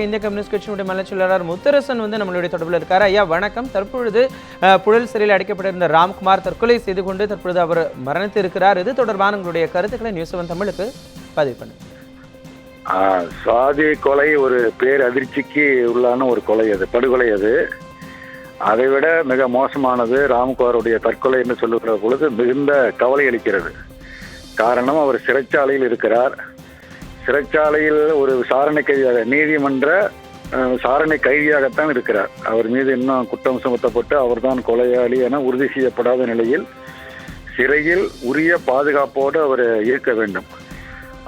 இந்திய கம்யூனிஸ்ட் கட்சியினுடைய மலைச்சொல்லர் முத்தரசன் வந்து நம்மளுடைய தொடர்பில் இருக்காரு. ஐயா வணக்கம். தற்பொழுது புழல் சிறையில் அடைக்கப்பட்டிருந்த ராம்குமார் தற்கொலை செய்து கொண்டு தற்பொழுது அவர் மரணித்து இருக்கிறார் இது தொடர்பான உங்களுடைய கருத்துக்களை நியூஸ் செவன் தமிழுக்கு பதிவு பண்ணு சாதி கொலை ஒரு பேர் அதிர்ச்சிக்கு உள்ளான ஒரு கொலை அது படுகொலை அது. அதை விட மிக மோசமானது ராம்குமாருடைய தற்கொலை என்று சொல்லுகிற பொழுது மிகுந்த கவலை அளிக்கிறது. காரணம் அவர் சிறைச்சாலையில் இருக்கிறார். சிறைச்சாலையில் ஒரு விசாரணை கைதியாக நீதிமன்ற சாரணை விசாரணை கைதியாகத்தான் இருக்கிறார். அவர் மீது இன்னும் குற்றம் சுமத்தப்பட்டு அவர்தான் கொலையாளி என உறுதி செய்யப்படாத நிலையில் சிறையில் உரிய பாதுகாப்போடு அவர் இருக்க வேண்டும்.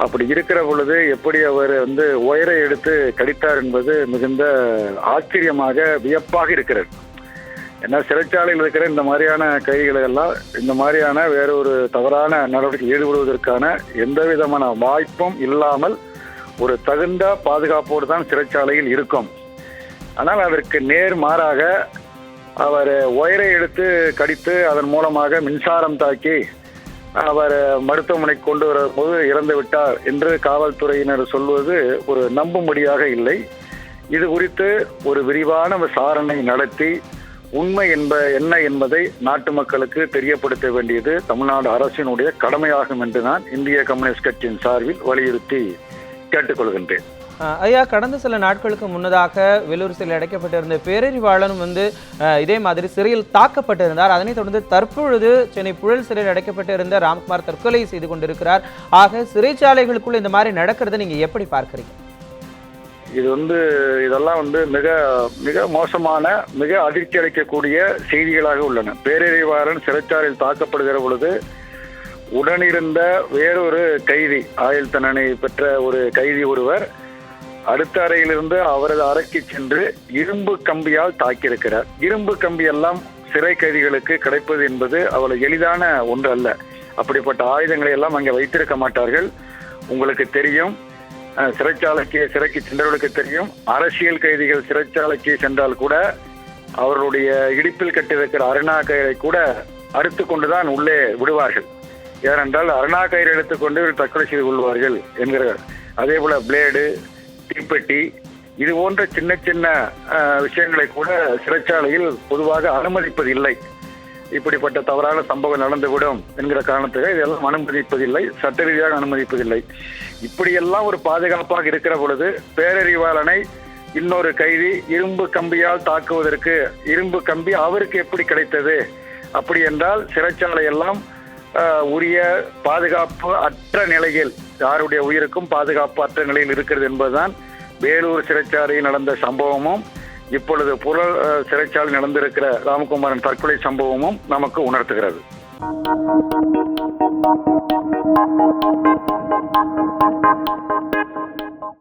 அப்படி இருக்கிற பொழுது எப்படி அவர் வந்து உயரை எடுத்து கடித்தார் என்பது மிகுந்த ஆச்சரியமாக வியப்பாக இருக்கிறது. ஏன்னா சிறைச்சாலையில் இருக்கிற இந்த மாதிரியான கைதிகளை எல்லாம் இந்த மாதிரியான வேறொரு தவறான நடவடிக்கை ஈடுபடுவதற்கான எந்த விதமான வாய்ப்பும் இல்லாமல் ஒரு தகுந்த பாதுகாப்போடு தான் சிறைச்சாலையில் இருக்கும். ஆனால் அதற்கு நேர் மாறாக அவர் ஒயரை எடுத்து கடித்து அதன் மூலமாக மின்சாரம் தாக்கி அவர் மருத்துவமனைக்கு கொண்டு வரும்போது இறந்து விட்டார் என்று காவல்துறையினர் சொல்வது ஒரு நம்பும்படியாக இல்லை. இது குறித்து ஒரு விரிவான விசாரணை நடத்தி உண்மை என்ப என்ன என்பதை நாட்டு மக்களுக்கு தெரியப்படுத்த வேண்டியது தமிழ்நாடு அரசினுடைய கடமையாகும் என்று நான் இந்திய கம்யூனிஸ்ட் கட்சியின் சார்பில் வலியுறுத்தி கேட்டுக்கொள்கின்றேன். ஐயா கடந்த சில நாட்களுக்கு முன்னதாக வெள்ளூர் சிலை அடைக்கப்பட்டிருந்த பேரறிவாளனும் வந்து இதே மாதிரி சிறையில் தாக்கப்பட்டிருந்தார். அதனைத் தொடர்ந்து தற்பொழுது சென்னை புழல் சிறையில் அடைக்கப்பட்டிருந்த ராம்குமார் தற்கொலை செய்து கொண்டிருக்கிறார். ஆக சிறைச்சாலைகளுக்குள்ள இந்த மாதிரி நடக்கிறத நீங்க எப்படி பார்க்கறீங்க? இது வந்து இதெல்லாம் வந்து மிக மிக மோசமான மிக அதிர்ச்சி அளிக்கக்கூடிய செய்திகளாக உள்ளன. பேரறிவாளன் சிறைச்சாலையில் தாக்கப்படுகிற பொழுது உடனிருந்த வேறொரு கைதி ஆயுள் தண்டனை பெற்ற ஒரு கைதி ஒருவர் அடுத்த அறையிலிருந்து அவரது அறைக்கு சென்று இரும்பு கம்பியால் தாக்கியிருக்கிறார். இரும்பு கம்பி எல்லாம் சிறை கைதிகளுக்கு கிடைப்பது என்பது அவ்வளவு எளிதான ஒன்று அல்ல அப்படிப்பட்ட ஆயுதங்களை எல்லாம் அங்கே வைத்திருக்க மாட்டார்கள். உங்களுக்கு தெரியும் சிறைச்சாலைக்கு சிறைக்கு சென்றவர்களுக்கு தெரியும். அரசியல் கைதிகள் சிறைச்சாலைக்கு சென்றால் கூட அவர்களுடைய இடிப்பில் கட்டியிருக்கிற அருணா கயிறை கூட அறுத்து கொண்டுதான் உள்ளே விடுவார்கள். ஏனென்றால் அருணா கயிறு எடுத்துக்கொண்டு இவர்கள் தற்கொலை செய்து கொள்வார்கள் என்கிறார் அதே போல பிளேடு தீப்பெட்டி இது போன்ற சின்ன சின்ன விஷயங்களை கூட சிறைச்சாலையில் பொதுவாக அனுமதிப்பதில்லை. இப்படிப்பட்ட தவறான சம்பவம் நடந்துவிடும் என்கிற காரணத்துக்காக இதெல்லாம் அனுமதிப்பதில்லை சட்ட ரீதியாக அனுமதிப்பதில்லை. இப்படியெல்லாம் ஒரு பாதுகாப்பாக இருக்கிற பொழுது பேரறிவாளனை இன்னொரு கைதி இரும்பு கம்பியால் தாக்குவதற்கு இரும்பு கம்பி அவருக்கு எப்படி கிடைத்தது அப்படி என்றால் சிறைச்சாலை எல்லாம் உரிய பாதுகாப்பு அற்ற நிலையில் யாருடைய உயிருக்கும் பாதுகாப்பு அற்ற நிலையில் இருக்கிறது என்பதுதான் வேலூர் சிறைச்சாலையில் நடந்த சம்பவமும் இப்பொழுது புழல் ஆஹ், நடந்திருக்கிற ராமகுமாரன் தற்கொலை சம்பவமும் நமக்கு உணர்த்துகிறது.